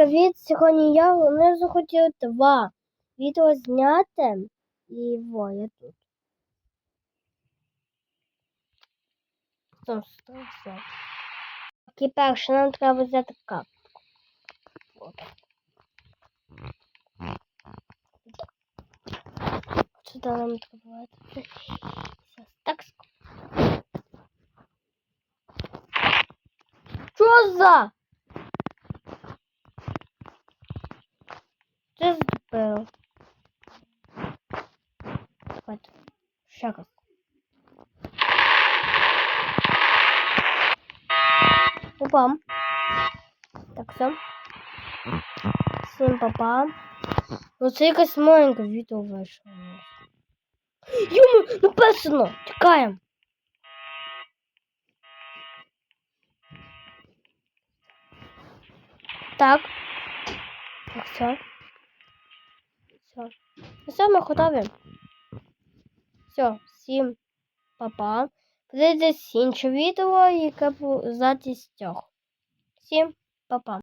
привіт! Сьогодні я вони захотів два відео зняти. І во, я тут. Стоп, стоп, стоп. І перше, нам треба взяти капку. От. Сюди нам треба. Так. Що за? От. Ще раз. Опам. Так, все. Всім папа. Ну це якась маленька відео вийшло. Йому, написано! Тікаємо. Так. Так, все. Все. Ну все, ми готові. Все, всім папа. Подивіться інше відео, яке буде з цього. Всім папа.